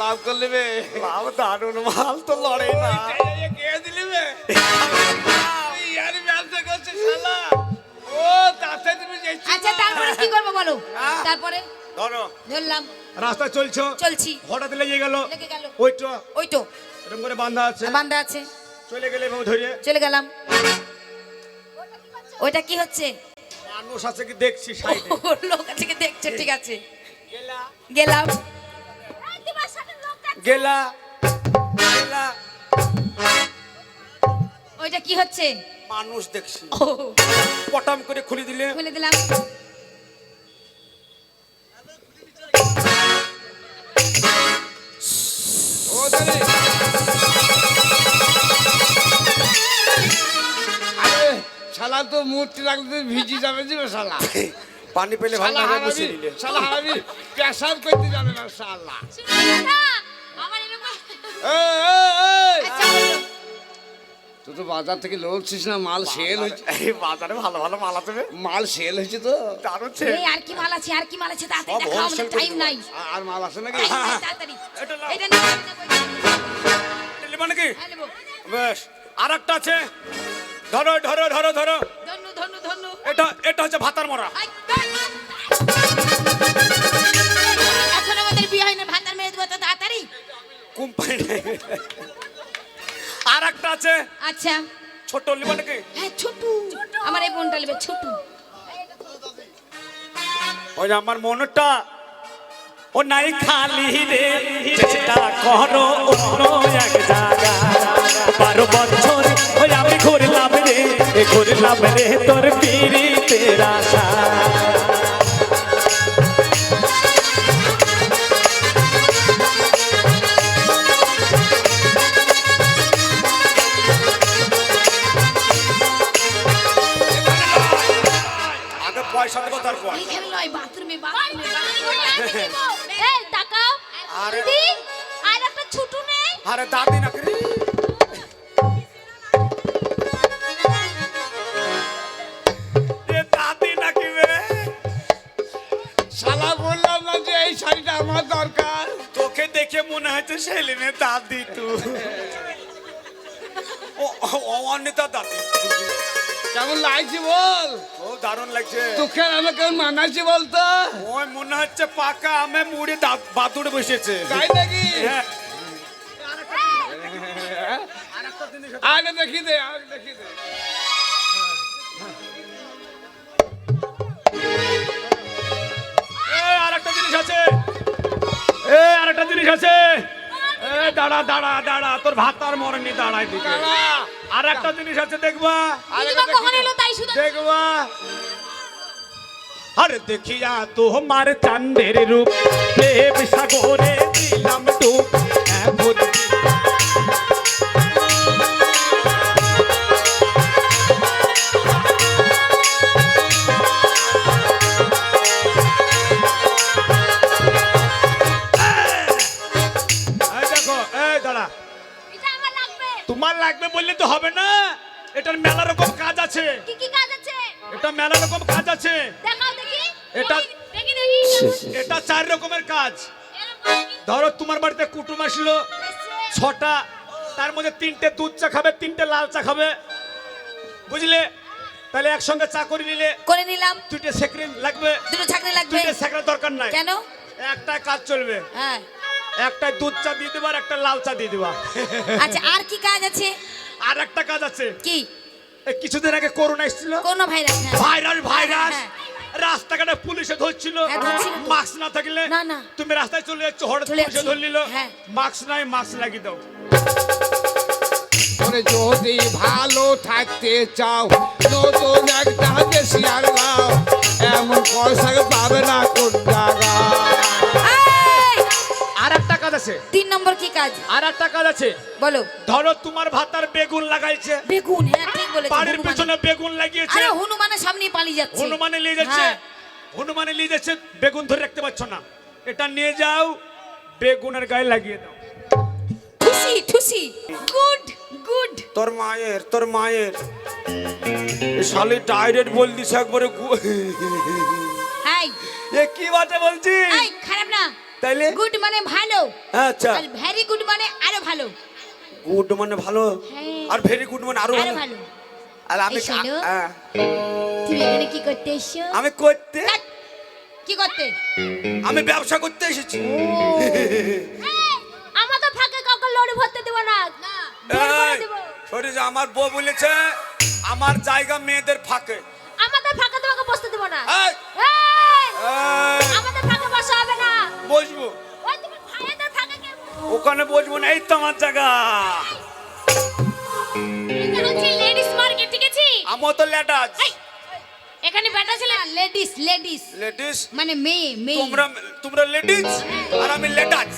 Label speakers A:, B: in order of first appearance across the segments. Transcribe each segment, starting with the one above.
A: লাভ করলি বে
B: লাভ দারুণ মাল তো লড়ে না।
A: এই কে দিলি বে ইয়ারি ব্যবসা করছিস শালা। ও তাতে তুমি যাচ্ছিস
C: আচ্ছা তারপরে কি করব বলো?
B: হ্যাঁ।
C: তারপরে?
B: ধরো।
C: ধরলাম।
B: রাস্তা চলছো?
C: চলছি।
B: হঠাৎ লেগে গেল?
C: লেগে গেল।
B: ওইটা
C: ওই তো।
B: এরকম করে বান্ধা আছে।
C: বান্ধা আছে।
B: চলে গেলে এভাবে ধরে।
C: চলে গেলাম। ওইটা কি হচ্ছে?
B: মানুষ আছে কি দেখছি সাইডে।
C: লোক আছে কি দেখছে ঠিক আছে। গেলাম।
B: গেলা। গেলা।
C: ওইটা কি হচ্ছে?
B: মানুষ দেখছি।
C: ও।
B: পটাম করে খুলে দিলে।
C: খুলে দিলাম।
A: ও আরে শালা তো মূর্তি রাখলে ভিজি যাবে যে শালা।
B: পানি পেলে ভালো
A: হারাবি
B: বসে নিলে
A: শালা হারাবি পেশাব করতে জানে না শালা। তো বাজার থেকে লোকছিস না মাল সেল হয়েছে
B: এই বাজারে ভালো ভালো মাল আছে।
A: মাল সেল হয়েছে তো
B: দারুণ
C: এই আর কি মাল আছে আর কি মাল আছে তাড়াতাড়ি
B: সব
C: দেখাও আমাদের
B: wholesale করে
C: টাইম
B: দেবো।
C: নাই
A: আ- আর মাল আছে নাকি
C: নাই তাড়াতাড়ি
B: এটা নাও।
C: এটা নিয়ে যাবে না।
B: নিলে মানে কি
C: হ্যাঁ নেব।
B: বেশ আর একটা আছে ধরো ধরো ধরো ধরো
C: ধন্যু ধন্যু ধন্যু
B: এটা এটা হচ্ছে ভাতার মরা
C: আই। এখন আমাদের বিয়ে হয় না ভাতার মেয়ে দেবো তো তাড়াতাড়ি
B: কোম্পানি আর একটা আছে।
C: আচ্ছা।
B: ছোট লিবা নাকি?
C: হ্যাঁ ছোটু আমার এই বোনটা নেবে ছোটু
B: ওই আমার মনটা। ও নাই খালি রে চেষ্টা করো অন্য এক জায়গা বারো বছর ওই আমি ঘুরলাম রে ঘুরলাম রে তোর পিড়ি তেরা
C: এইখানে নয় বাথরুমে বাথরুমে
D: এই তাকাও।
B: আরে-
D: দিদি আর একটা ছুটু নেই।
B: আরে দাদি দাদি
A: শালা বললাম না যে এই শাড়িটা আমার দরকার।
B: তোকে দেখে মনে দাদি তু ও ও অনিতা দাদি
A: কেমন লাগছে বল?
B: ও দারুণ লাগছে।
A: তোকে আর আমাকে কেমন মানাচ্ছি বলতো?
B: ওই মনে হচ্ছে পাকা আমে মুড়ে বাতুড়ে বসেছে।
A: তাই নাকি?
B: হ্যাঁ।
A: আরে দেখি দে আরে দেখি দে।
B: আরেকটা জিনিস আছে। এই আরেকটা জিনিস আছে। এ দাঁড়া দাঁড়া দাঁড়া তোর ভাত আর মরেনি দাঁড়াই দিকে।
A: দাঁড়া।
B: আর একটা জিনিস আছে দেখবা। দেখবা। আরে দেখিয়া তোমার চান্দের রূপ প্রেম সাগরে দিলাম ডুব দাঁড়া। তোমার লাগবে বললে তো হবে না। এটার মেলা রকম কাজ আছে।
D: কি কি কাজ আছে?
B: এটা মেলা রকম কাজ আছে।
D: দেখাও দেখি।
B: এটা-
D: দেখি দেখি।
B: এটা চার রকমের কাজ। ধরো তোমার বাড়িতে কুটুম আসলো ছটা তার মধ্যে তিনটে দুধ চা খাবে তিনটে লাল চা খাবে। বুঝলে? তাহলে একসঙ্গে চা করে নিলে
C: করে নিলাম।
B: দুইটা সেক্রেন লাগবে।
C: দুটো ছাকনি লাগবে।
B: দুইটা সেক্রেন দরকার নাই।
C: কেন?
B: একটা কাজ চলবে।
C: হ্যাঁ।
B: একটা দুধ চা দিয়ে দেবা আর একটা লাল চা দিয়ে দেবা।
C: আচ্ছা আর কি কাজ আছে?
B: আর একটা কাজ আছে।
C: কি?
B: কিছুদিন আগে করোনা এসেছিল।
C: কোন ভাইরাস হ্যাঁ।
B: Virus virus.
C: হ্যাঁ,
B: রাস্তাঘাটে পুলিশে ধরছিল।
C: হ্যাঁ, ধরছিল।
B: মাস্ক না থাকলে
C: না, না।
B: তুমি রাস্তায় চলে যাচ্ছ হঠাৎ পুলিশে
C: যাচ্ছি।
B: ধরে নিল
C: হ্যাঁ।
B: মাস্ক নাই মাস্ক লাগিয়ে দাও।
A: যদি ভালো থাকতে চাও নতুন একটা দেশি আর এমন পয়সা পাবে না কোন জায়গা
B: আর একটা কাজ আছে
C: তিন নম্বর কি কাজ?
B: আর একটা কাজ আছে
C: বলো।
B: ধরো তোমার ভাতার বেগুন লাগাইছে।
C: বেগুন হ্যাঁ ঠিক বলেছ
B: বাড়ির পিছনে বেগুন লাগিয়েছে।
C: আরে হনুমানের সামনে পালিয়ে যাচ্ছে।
B: হনুমানে নিয়ে যাচ্ছে।
C: হ্যাঁ।
B: হনুমানে নিয়ে যাচ্ছে বেগুন ধরে রাখতে পারছ না। এটা নিয়ে যাও বেগুনের গায়ে লাগিয়ে দাও।
C: ঠুসি ঠুসি। Good good.
B: তোর মায়ের তোর মায়ের। এ শালি ডাইরেক্ট বল দিছে একবারে গু-
C: এই।
B: এ কি বাটে বলছি
C: এই খারাপ না
B: তাইলে?
C: গুড মানে ভালো।
B: আচ্ছা।
C: আর ভেরি গুড মানে আরও ভালো।
B: গুড মানে ভালো?
C: হ্যাঁ।
B: আর ভেরি গুড মানে
C: আরও
B: ভালো? আর আমি
C: তুমি এখানে কি করতে এসছো?
B: আমি করতে?
C: কি করতে?
B: আমি ব্যবসা করতে এসেছি।
D: আমাদের ফাঁকে কাউকে লড়ে ভরতে দেবো না।
B: সরে যা আমার বউ বলেছে আমার জায়গা মেয়েদের ফাঁকে।
D: আমাদের ফাঁকে তোমাকে বসতে দেবো না।
B: বসবো। ওখানে বসবো না এই তো আমার জায়গা।
D: এটা হচ্ছে লেডিস মার্কেট ঠিক আছে?
B: আমার তো লেটাস
D: এখানে বেটা ছেলে
C: লেডিস লেডিস
B: লেডিস
C: মানে মেয়ে মেয়ে।
B: তোমরা তোমরা লেডিস আর আমি লেটাস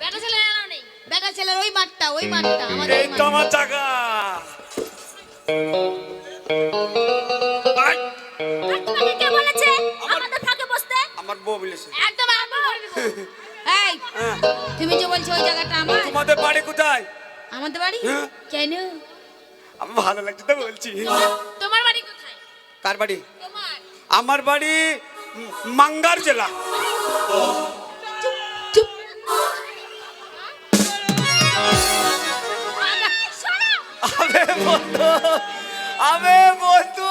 D: বেটা ছেলে এরাও নেই।
C: বেটা ছেলের ওই মাঠটা ওই মাঠটা আমাদের
B: এই
C: ওই
B: তো। আমার জায়গা। আই,
D: কে বলেছে? আমাদের ফাঁকে বসতে?
B: আমার বউ বলেছে।
D: একদম
C: এই
B: হ্যাঁ,
C: তুমি যে বলছো ওই জায়গাটা আমার?
B: তোমাদের বাড়ি কোথায়?
C: আমাদের বাড়ি?
B: হ্যাঁ।
C: কেন?
B: আমার ভালো লাগছে তো বলছি।
D: তোমার বাড়ি কোথায়?
B: কার বাড়ি?
D: তোমার?
B: আমার বাড়ি মাঙ্গার জেলা।
C: চুপ
D: শোনো
B: আবে বন্ধু আবে বন্ধু।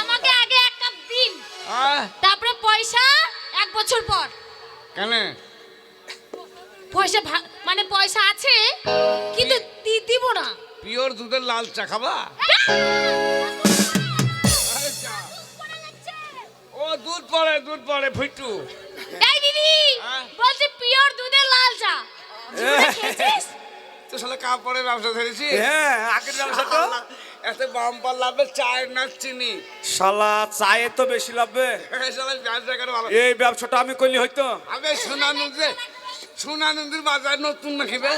D: আমাকে আগে এক কাপ দিন পয়সা এক বছর পর।
A: কেন?
D: পয়সা ভা- মানে পয়সা আছে কিন্তু দিব না।
A: পিওর দুধের লাল চা খাবা? ও দুধ পড়ে দুধ পড়ে ফুটু
D: এই দিদি
A: হ্যাঁ?
D: বলছি পিওর দুধের লাল চা?
A: তো সালে কাপড়ে ব্যবসা ধরেছি
B: হ্যাঁ আগের ব্যবসা তো।
A: এত বাম্পার লাভে চায়ের না চিনি।
B: শালা চায়ে তো বেশি লাগবে
A: ব্যবসা
B: এই ব্যবসাটা আমি করলে হয়তো
A: আবে সোনা নদী সোনা নদীর বাজার নতুন না খেবে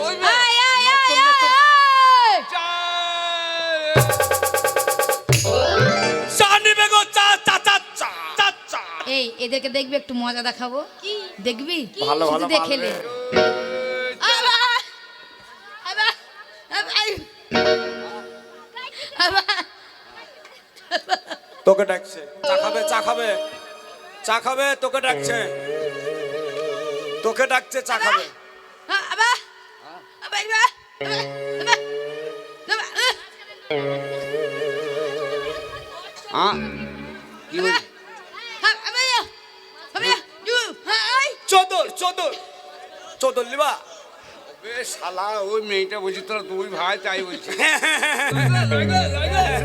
A: ওই বে,
C: এই, এই, এই,
B: নতুন, নতুন।
C: এই!
A: চা-
B: চা গো চা চা চা চা চা চা।
C: এই এদেরকে দেখবি একটু মজা দেখাবো। দেখবি?
B: ভালো, ভালো,
C: দেখেলে
B: তোকে ডাকছে। চা খাবে চা খাবে। চা খাবে তোকে ডাকছে। তোকে ডাকছে চা খাবে! চোদর চোদর। চোদর লিবা।
A: শালা ওই মেয়েটা বলছি তোরা দুই ভাই তাই বলছি।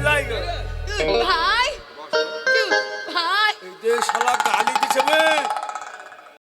B: লাইগো।
C: ভাই ইউ! ভাই
B: এই যে শালা গালি